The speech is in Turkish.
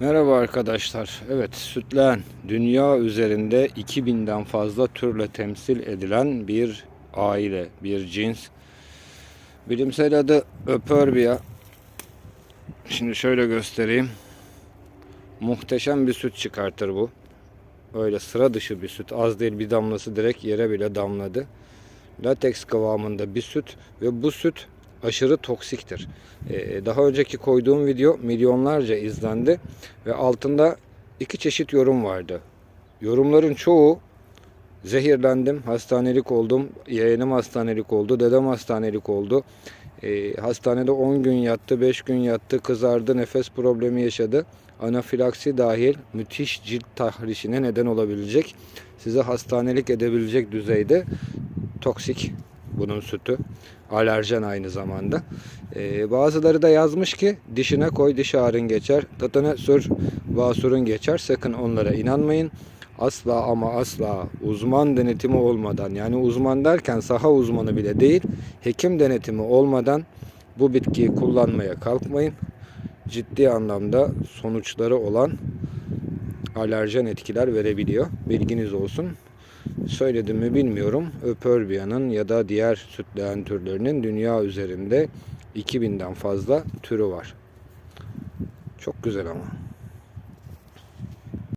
Merhaba arkadaşlar. Evet, sütleğen dünya üzerinde 2000'den fazla türle temsil edilen bir aile, bir cins. Bilimsel adı Öperbia. Şimdi şöyle göstereyim. Muhteşem bir süt çıkartır bu. Öyle sıra dışı bir süt. Az değil bir damlası direkt yere bile damladı. Lateks kıvamında bir süt ve bu süt aşırı toksiktir. Ee, daha önceki koyduğum video milyonlarca izlendi ve altında iki çeşit yorum vardı. Yorumların çoğu zehirlendim, hastanelik oldum, yeğenim hastanelik oldu, dedem hastanelik oldu. Ee, hastanede 10 gün yattı, 5 gün yattı, kızardı, nefes problemi yaşadı. Anafilaksi dahil müthiş cilt tahrişine neden olabilecek, size hastanelik edebilecek düzeyde toksik bunun sütü. Alerjen aynı zamanda. Ee, bazıları da yazmış ki dişine koy diş ağrın geçer. Tatına sür basurun geçer. Sakın onlara inanmayın. Asla ama asla uzman denetimi olmadan yani uzman derken saha uzmanı bile değil hekim denetimi olmadan bu bitkiyi kullanmaya kalkmayın. Ciddi anlamda sonuçları olan alerjen etkiler verebiliyor. Bilginiz olsun. Söyledim mi bilmiyorum. Öperbia'nın ya da diğer sütleğen türlerinin dünya üzerinde 2000'den fazla türü var. Çok güzel ama.